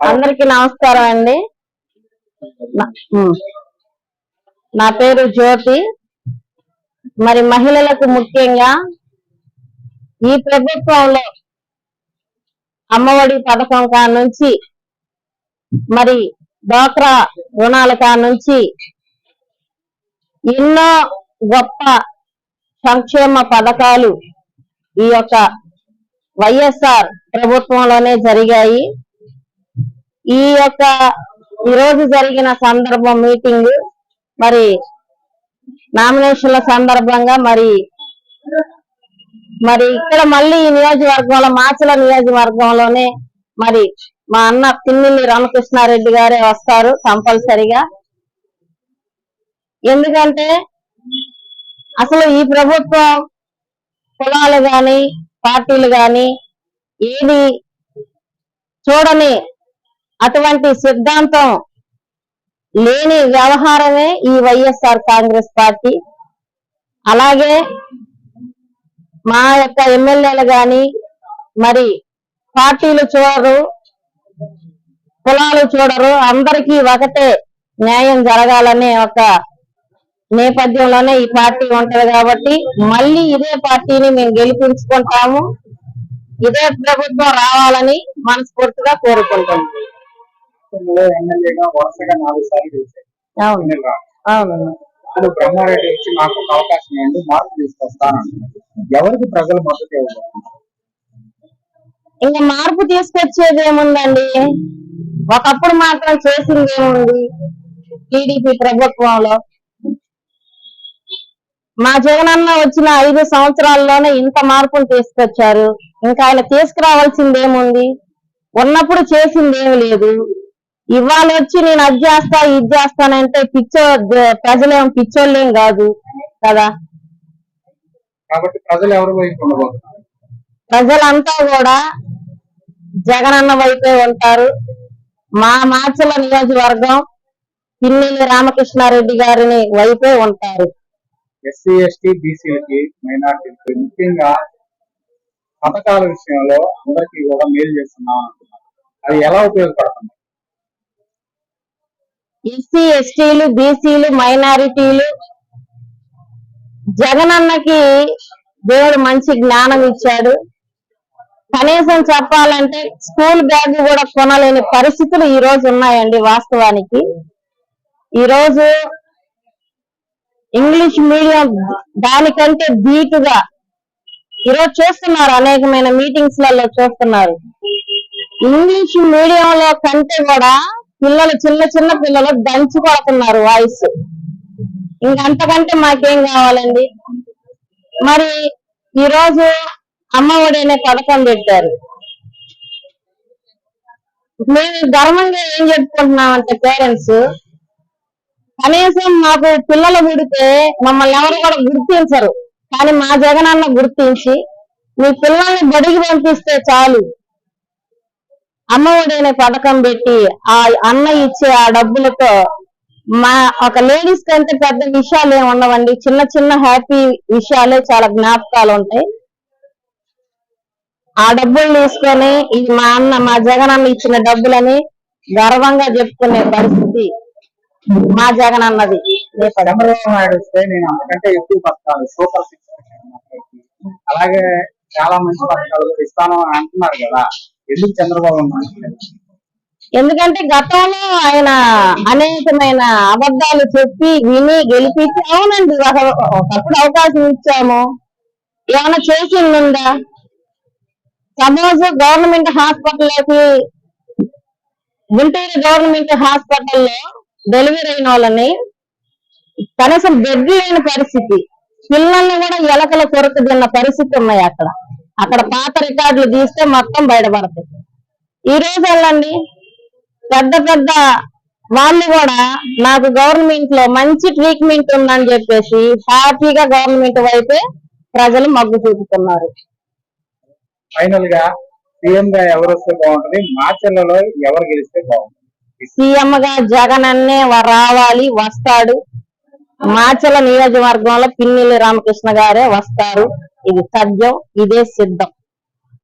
అందరికి నమస్కారం అండి. నా- పేరు జ్యోతి. మరి మహిళలకు ముఖ్యంగా ఈ ప్రభుత్వంలో అమ్మఒడి పథకం కా నుంచి మరి డ్వాక్రా రుణాల కా నుంచి ఎన్నో గొప్ప సంక్షేమ పథకాలు ఈ యొక్క వైఎస్ఆర్ ప్రభుత్వంలోనే జరిగాయి. ఈ యొక్క ఈ రోజు జరిగిన సందర్భం మీటింగ్ మరి నామినేషన్ల సందర్భంగా మరి మరి ఇక్కడ మళ్ళీ ఈ నియోజకవర్గంలో మాచల నియోజకవర్గంలోనే మరి మా అన్న పిన్నిల్లి రామకృష్ణారెడ్డి గారే వస్తారు కంపల్సరిగా. ఎందుకంటే అసలు ఈ ప్రభుత్వం కులాలు గాని పార్టీలు గాని ఏది చూడని అటువంటి సిద్ధాంతం లేని వ్యవహారమే ఈ వైఎస్ఆర్ కాంగ్రెస్ పార్టీ. అలాగే మా యొక్క ఎమ్మెల్యేలు గాని మరి పార్టీలు చూడరు కులాలు చూడరు అందరికీ ఒకటే న్యాయం జరగాలనే ఒక నేపథ్యంలోనే ఈ పార్టీ ఉంటది కాబట్టి మళ్ళీ ఇదే పార్టీని మేము గెలిపించుకుంటాము. ఇదే ప్రభుత్వం రావాలని మనస్ఫూర్తిగా కోరుకుంటున్నాం. రాష్ట్రంలో ఎమ్మెల్యేగా వరుసగా నాలుగు సార్లు గెలిచారు. అవును. ఇప్పుడు బ్రహ్మారెడ్డి వచ్చి నాకు ఒక అవకాశం ఇవ్వండి మార్పు తీసుకొస్తానంటున్నారు ఎవరికి ప్రజలు మద్దతు ఇవ్వబోతున్నారు ఇంకా మార్పు తీసుకొచ్చేది ఏముందండి? ఒకప్పుడు మాత్రం చేసింది ఏముంది? టీడీపీ ప్రభుత్వంలో. మా జగనన్న వచ్చిన ఐదు సంవత్సరాల్లోనే ఇంత మార్పులు తీసుకొచ్చారు. ఇంకా ఆయన తీసుకురావాల్సింది ఏముంది ఉన్నప్పుడు చేసింది ఏమి లేదు. ఇవాళ వచ్చి నేను అది చేస్తా ఇది చేస్తానంటే పిచ్చో ప్రజలేం పిచ్చోళ్ళేం కాదు కదా. కాబట్టి ప్రజలు ఎవరి వైపు ఉండబోతున్నారు? ప్రజలంతా కూడా జగనన్న వైపే ఉంటారు. మా మాచల నియోజకవర్గం పిన్నెల్లి రామకృష్ణారెడ్డి గారిని వైపే ఉంటారు. ఎస్సీ ఎస్టీ బీసీలకి మైనార్టీలకి ముఖ్యంగా పథకాల విషయంలో అందరికీ కూడా మేలు చేస్తున్నాం అంటున్నారు. అది ఎలా ఉపయోగపడుతుంది? ఎస్సీ ఎస్టీలు బీసీలు మైనారిటీలు. జగనన్నకి దేవుడు మంచి జ్ఞానం ఇచ్చాడు. కనీసం చెప్పాలంటే స్కూల్ బ్యాగ్ కూడా కొనలేని పరిస్థితులు ఈ రోజు ఉన్నాయండి వాస్తవానికి. ఈ రోజు ఇంగ్లీష్ మీడియం దానికంటే ధీటుగా ఈరోజు చూస్తున్నారు అనేకమైన మీటింగ్స్లలో చూస్తున్నారు. ఇంగ్లీష్ మీడియంలో కంటే కూడా పిల్లలు చిన్న చిన్న పిల్లలు దంచి కొడుతున్నారు వాయిస్. ఇంకంతకంటే మాకేం కావాలండి? మరి ఈ రోజు అమ్మఒడి అనే పథకం పెట్టారు. మేము ధర్మంగా ఏం చెప్పుకుంటున్నామంటే పేరెంట్స్ కనీసం మాకు పిల్లలు పుడితే మమ్మల్ని ఎవరు కూడా గుర్తించరు. కానీ మా జగనన్న గుర్తించి మీ పిల్లల్ని బడికి పంపిస్తే చాలు. అమ్మఒడి అనే పథకం పెట్టి ఆ అన్న ఇచ్చే ఆ డబ్బులతో మా ఒక లేడీస్ కంటే పెద్ద విషయాలు ఏమి ఉండవండి. చిన్న చిన్న హ్యాపీ విషయాలే చాలా జ్ఞాపకాలు ఉంటాయి. ఆ డబ్బులు తీసుకొని ఇది మా అన్న మా జగన్ అన్న ఇచ్చిన డబ్బులని గర్వంగా చెప్పుకునే పరిస్థితి మా జగన్ అన్నది. నేను సూపర్ అలాగే చాలా మంచి పథకాలు ఇస్తాను అని అంటున్నారు కదా. ఎందుకు చంద్రబాబు ఎందుకంటే గతంలో ఆయన అనేకమైన అబద్ధాలు చెప్పి విని గెలిపించి అవునండి ఒక- ఒకప్పుడు అవకాశం ఇచ్చాము. ఏమైనా చేసిందా సపోజ్ గవర్నమెంట్ హాస్పిటల్లోకి గుంటూరు గవర్నమెంట్ హాస్పిటల్లో డెలివరీ అయిన వాళ్ళని కనీసం బెడ్ లేని పరిస్థితి పిల్లల్ని కూడా ఎలకల కొరకు తిన్న పరిస్థితి ఉన్నాయి అక్కడ. అక్కడ పాత రికార్డులు తీస్తే మొత్తం బయటపడతాయి. ఈ రోజు వెళ్ళండి పెద్ద పెద్ద వాళ్ళు కూడా నాకు గవర్నమెంట్లో మంచి ట్రీట్మెంట్ ఉందని చెప్పేసి హ్యాపీగా గవర్నమెంట్ వైపే ప్రజలు మగ్గు చూపుతున్నారు. ఫైనల్గా సీఎం గా ఎవరు వస్తే బాగుంటది? మాచర్లలో ఎవరు గెలిస్తే బాగుంటుంది? సీఎం గా జగన్ అన్నే రావాలి వస్తాడు. మాచల నియోజకవర్గంలో పిన్నెల్లి రామకృష్ణ గారే వస్తారు. ఇది సత్యం ఇదే సిద్ధం